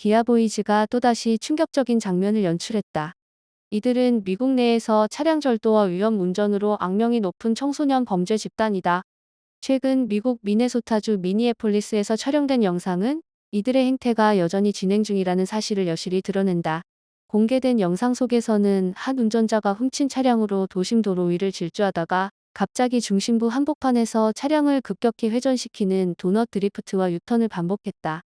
기아보이즈가 또다시 충격적인 장면을 연출했다. 이들은 미국 내에서 차량 절도와 위험 운전으로 악명이 높은 청소년 범죄 집단이다. 최근 미국 미네소타주 미니애폴리스에서 촬영된 영상은 이들의 행태가 여전히 진행 중이라는 사실을 여실히 드러낸다. 공개된 영상 속에서는 한 운전자가 훔친 차량으로 도심 도로 위를 질주하다가 갑자기 중심부 한복판에서 차량을 급격히 회전시키는 도넛 드리프트와 유턴을 반복했다.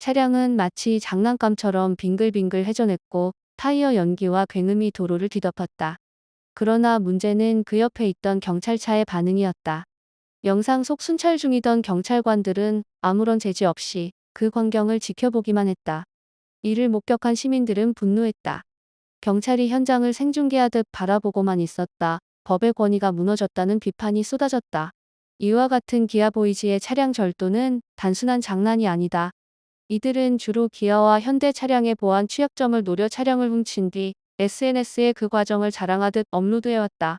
차량은 마치 장난감처럼 빙글빙글 회전했고 타이어 연기와 굉음이 도로를 뒤덮었다. 그러나 문제는 그 옆에 있던 경찰차의 반응이었다. 영상 속 순찰 중이던 경찰관들은 아무런 제지 없이 그 광경을 지켜보기만 했다. 이를 목격한 시민들은 분노했다. 경찰이 현장을 생중계하듯 바라보고만 있었다. 법의 권위가 무너졌다는 비판이 쏟아졌다. 이와 같은 기아보이즈의 차량 절도는 단순한 장난이 아니다. 이들은 주로 기아와 현대 차량의 보안 취약점을 노려 차량을 훔친 뒤 SNS에 그 과정을 자랑하듯 업로드해왔다.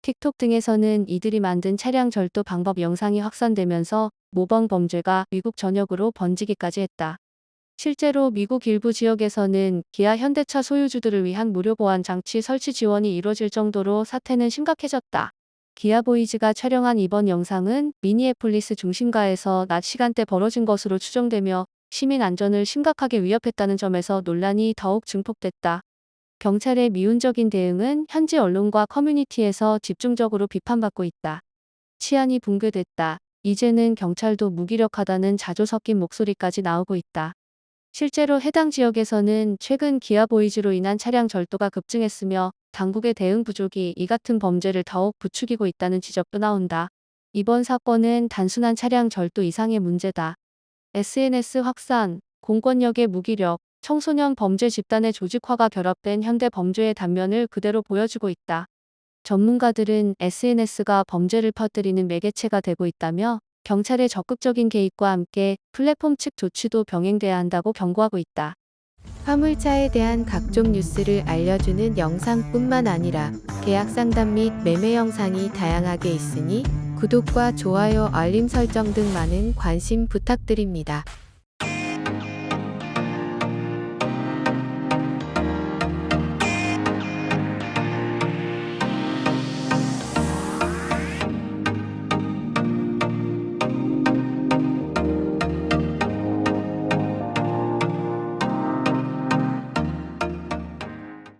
틱톡 등에서는 이들이 만든 차량 절도 방법 영상이 확산되면서 모범 범죄가 미국 전역으로 번지기까지 했다. 실제로 미국 일부 지역에서는 기아 현대차 소유주들을 위한 무료 보안 장치 설치 지원이 이뤄질 정도로 사태는 심각해졌다. 기아 보이즈가 촬영한 이번 영상은 미니애폴리스 중심가에서 낮 시간대 벌어진 것으로 추정되며 시민 안전을 심각하게 위협했다는 점에서 논란이 더욱 증폭됐다. 경찰의 미운적인 대응은 현지 언론과 커뮤니티에서 집중적으로 비판받고 있다. 치안이 붕괴됐다. 이제는 경찰도 무기력하다는 자조 섞인 목소리까지 나오고 있다. 실제로 해당 지역에서는 최근 기아 보이즈로 인한 차량 절도가 급증했으며 당국의 대응 부족이 이 같은 범죄를 더욱 부추기고 있다는 지적도 나온다. 이번 사건은 단순한 차량 절도 이상의 문제다. SNS 확산, 공권력의 무기력, 청소년 범죄 집단의 조직화가 결합된 현대 범죄의 단면을 그대로 보여주고 있다. 전문가들은 SNS가 범죄를 퍼뜨리는 매개체가 되고 있다며 경찰의 적극적인 개입과 함께 플랫폼 측 조치도 병행돼야 한다고 경고하고 있다. 화물차에 대한 각종 뉴스를 알려주는 영상뿐만 아니라 계약 상담 및 매매 영상이 다양하게 있으니 구독과 좋아요, 알림 설정 등 많은 관심 부탁드립니다.